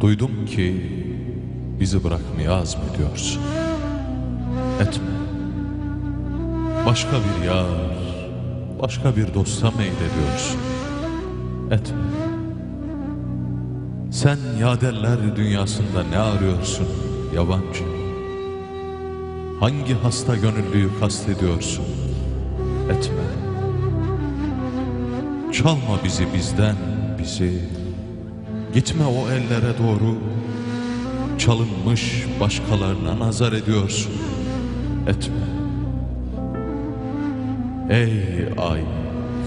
Duydum ki bizi bırakmaya azmediyorsun. Etme. Başka bir yar, başka bir dosta meylediyorsun. Etme. Sen yaderler dünyasında ne arıyorsun yabancı? Hangi hasta gönüllüyü kastediyorsun? Etme. Çalma bizi bizden, bizi. Gitme o ellere doğru. Çalınmış başkalarına nazar ediyorsun. Etme. Ey ay,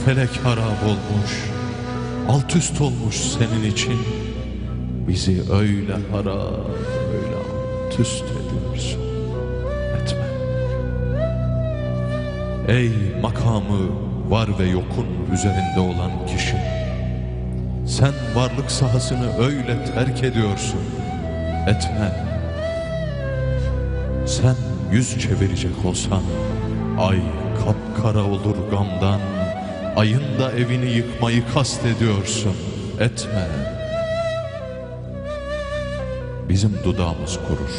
felek harap olmuş, alt üst olmuş senin için. Bizi öyle harap, öyle alt üst ediyorsun. Etme. Ey makamı var ve yokun üzerinde olan kişi. Sen varlık sahasını öyle terk ediyorsun. Etme. Sen yüz çevirecek olsan ay kapkara olur gamdan. Ayın da evini yıkmayı kastediyorsun. Etme. Bizim dudağımız kurur.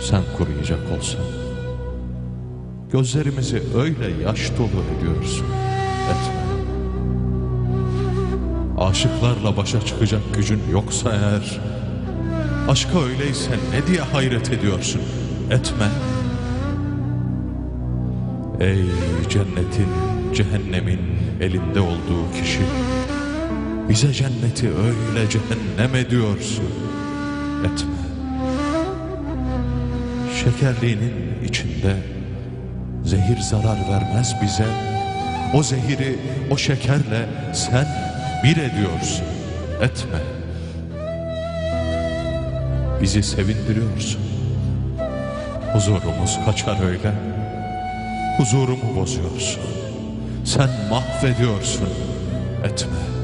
Sen kuruyacak olsan. Gözlerimizi öyle yaş dolu ediyorsun. Etme. Aşıklarla başa çıkacak gücün yoksa eğer, aşka öyleyse ne diye hayret ediyorsun? Etme. Ey cennetin, cehennemin elinde olduğu kişi, bize cenneti öyle cehennem ediyorsun. Etme. Şekerliğinin içinde zehir zarar vermez bize. O zehiri o şekerle sen bir ediyorsun. Etme. Bizi sevindiriyorsun. Huzurumuz kaçar öyle. Huzurumu bozuyorsun. Sen mahvediyorsun. Etme.